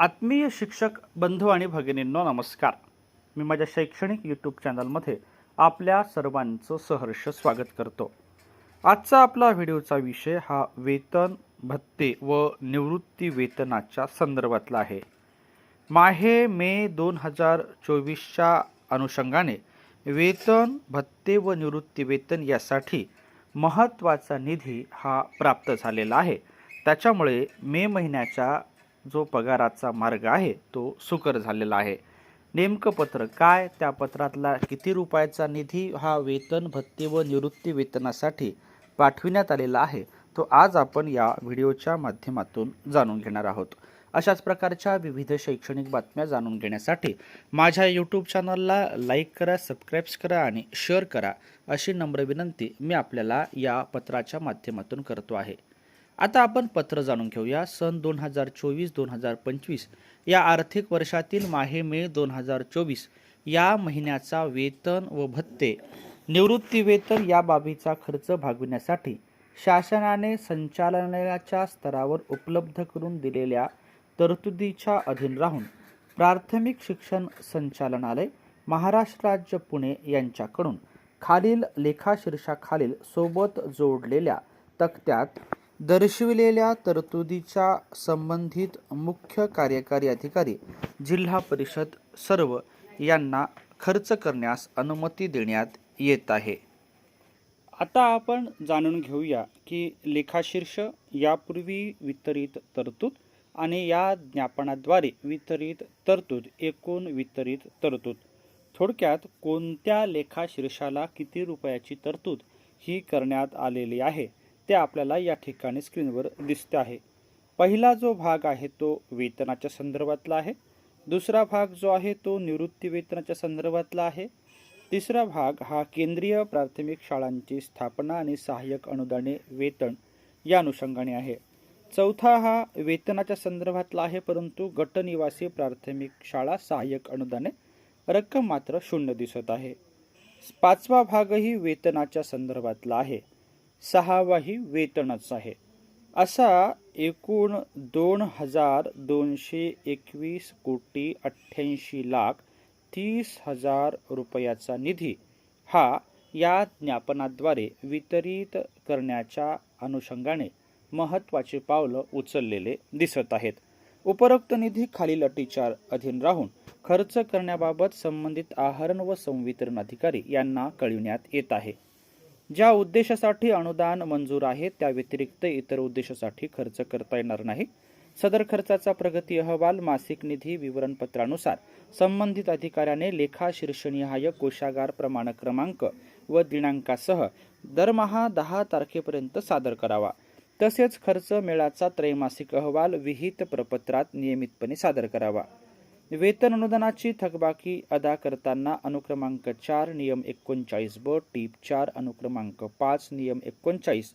आत्मीय शिक्षक बंधू आणि भगिनींनो नमस्कार. मी माझ्या शैक्षणिक यूट्यूब चॅनलमध्ये आपल्या सर्वांचं सहर्ष स्वागत करतो. आजचा आपला व्हिडिओचा विषय हा वेतन भत्ते व निवृत्ती वेतनाच्या संदर्भातला आहे. माहे मे दोन हजार चोवीसच्या अनुषंगाने वेतन भत्ते व निवृत्ती वेतन यासाठी महत्त्वाचा निधी हा प्राप्त झालेला आहे. त्याच्यामुळे मे महिन्याच्या जो पगाराचा मार्ग आहे तो सुकर झालेला आहे. नेमकं पत्र काय? त्या पत्रातला किती रुपयाचा निधी हा वेतन भत्ते व निवृत्ती वेतनासाठी पाठविण्यात आलेला आहे तो आज आपण या व्हिडिओच्या माध्यमातून जाणून घेणार आहोत. अशाच प्रकारच्या विविध शैक्षणिक बातम्या जाणून घेण्यासाठी माझ्या यूट्यूब चॅनलला लाईक करा सबस्क्राईब्स करा आणि शेअर करा अशी नम्र विनंती मी आपल्याला या पत्राच्या माध्यमातून करतो आहे. आता आपण पत्र जाणून घेऊया. सन दोन हजार चोवीस दोन हजार पंचवीस या आर्थिक वर्षातील माहे मे दोन हजार चोवीस या महिन्याचा वेतन व भत्ते निवृत्ती वेतन या बाबीचा खर्च भागविण्यासाठी शासनाने संचालनालयाच्या स्तरावर उपलब्ध करून दिलेल्या तरतुदीच्या अधीन राहून प्राथमिक शिक्षण संचालनालय महाराष्ट्र राज्य पुणे यांच्याकडून खालील लेखाशीर्षाखालील सोबत जोडलेल्या तक्त्यात दर्शविलेल्या तरतुदीच्या संबंधित मुख्य कार्यकारी अधिकारी जिल्हा परिषद सर्व यांना खर्च करण्यास अनुमती देण्यात येत आहे. आता आपण जाणून घेऊया की लेखाशीर्ष यापूर्वी वितरित तरतूद आणि या ज्ञापनाद्वारे वितरित तरतूद एकूण वितरित तरतूद. थोडक्यात कोणत्या लेखाशीर्षाला किती रुपयाची तरतूद ही करण्यात आलेली आहे? ते आपल्याला या ठिकाणी स्क्रीनवर दिसते आहे. पहिला जो भाग आहे तो वेतनाच्या संदर्भातला आहे. दुसरा भाग जो आहे तो निवृत्ती वेतनाच्या संदर्भातला आहे. तिसरा भाग हा केंद्रीय प्राथमिक शाळांची स्थापना आणि सहाय्यक अनुदाने वेतन या अनुषंगाने आहे. चौथा हा वेतनाच्या संदर्भातला आहे परंतु गटनिवासी प्राथमिक शाळा सहाय्यक अनुदाने रक्कम मात्र शून्य दिसत आहे. पाचवा भागही वेतनाच्या संदर्भातला आहे. सहावाही वेतनच आहे. असा एकूण दोन हजार दोनशे एकवीस कोटी अठ्ठ्याऐंशी लाख तीस हजार रुपयाचा निधी हा या ज्ञापनाद्वारे वितरित करण्याच्या अनुषंगाने महत्त्वाचे पावलं उचललेले दिसत आहेत. उपरोक्त निधी खालील अटीच्या अधीन राहून खर्च करण्याबाबत संबंधित आहरण व संवितरण अधिकारी यांना कळविण्यात येत आहे. ज्या उद्देशासाठी अनुदान मंजूर आहे त्या व्यतिरिक्त इतर उद्देशासाठी खर्च करता येणार नाही. सदर खर्चाचा प्रगती अहवाल मासिक निधी विवरणपत्रानुसार संबंधित अधिकाऱ्याने लेखा शीर्षनिहाय कोशागार प्रमाण क्रमांक व दिनांकासह दरमहा दहा तारखेपर्यंत सादर करावा. तसेच खर्च मेळाचा त्रैमासिक अहवाल विहित प्रपत्रात नियमितपणे सादर करावा. वेतन अनुदानाची थकबाकी अदा करताना अनुक्रमांक चार नियम एकोणचाळीस ब टीप चार अनुक्रमांक पाच नियम एकोणचाळीस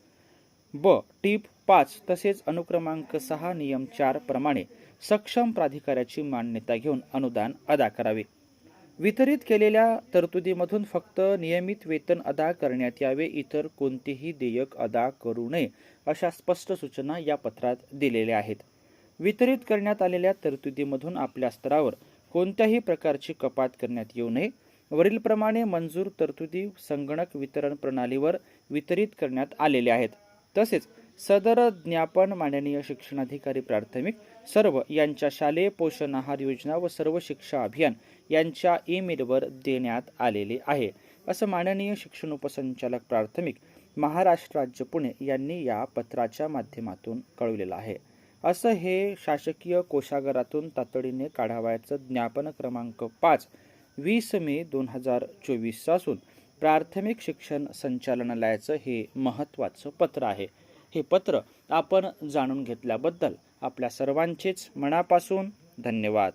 ब टीप पाच तसेच अनुक्रमांक सहा नियम चार प्रमाणे सक्षम प्राधिकाऱ्याची मान्यता घेऊन अनुदान अदा करावे. वितरित केलेल्या तरतुदीमधून फक्त नियमित वेतन अदा करण्यात यावे इतर कोणतेही देयक अदा करू नये अशा स्पष्ट सूचना या पत्रात दिलेल्या आहेत. वितरित करण्यात आलेल्या तरतुदीमधून आपल्या स्तरावर कोणत्याही प्रकारची कपात करण्यात येऊ नये. वरीलप्रमाणे मंजूर तरतुदी संगणक वितरण प्रणालीवर वितरित करण्यात आलेल्या आहेत. तसेच सदर ज्ञापन माननीय शिक्षणाधिकारी प्राथमिक सर्व यांच्या शालेय पोषण आहार योजना व सर्व शिक्षा अभियान यांच्या ईमेलवर देण्यात आलेले आहे. असं माननीय शिक्षण उपसंचालक प्राथमिक महाराष्ट्र राज्य पुणे यांनी या पत्राच्या माध्यमातून कळवलेलं आहे. असं हे शासकीय कोशागारातून तातडीने काढावयाचं ज्ञापन क्रमांक पाच वीस मे दोन हजार चोवीस असून प्राथमिक शिक्षण संचालनालयाचं हे महत्त्वाचं पत्र आहे. हे पत्र आपण जाणून घेतल्याबद्दल आपल्या सर्वांचेच मनापासून धन्यवाद.